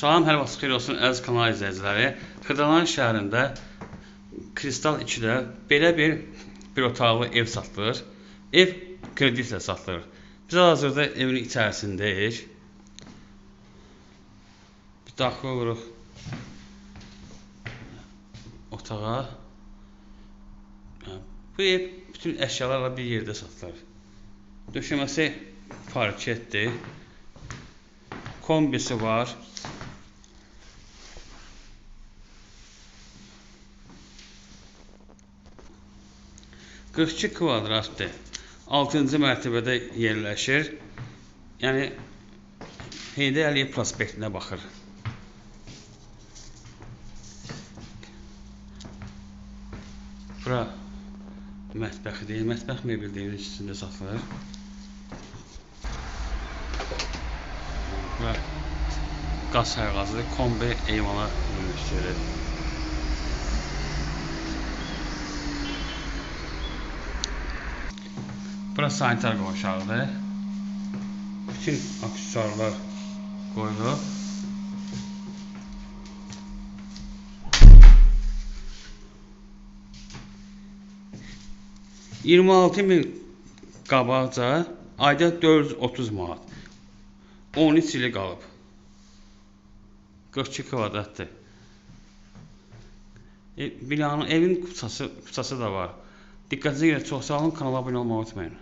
Salam, hər vaxt xeyir olsun əziz kanal izləyiciləri. Xırdalan şəhərində Kristal 2-də belə bir bir otaqlı ev satılır. Ev kreditlə satılır. Biz hazırda evin içərisindəyik. Bir daxil oluruq otağa. Bu ev bütün əşyalarla bir yerdə satılır. Döşəməsi parketdir. Kombisi var. Qırx iki kvadratdır. 6-cı mərtəbədə yerləşir. Yəni Heydər Əliyev prospektinə baxır. Bura mətbəxidir. Mətbəx mebellərinin içində satılır. Bura qaz sərqazıdır. Kombi eyvana yerləşdirir. Bura sanitar qovşağıdır. Bütün aksesuarlar qoyulub. Iyirmi altı min qabaqca ayda 430 manat. 13 ili qalıb. 42 kvadratdır. E, binanın evin kutsası, kutsası da var. Diqqətinizə görə çox sağ olun, kanala abunə olmağı unutmayın.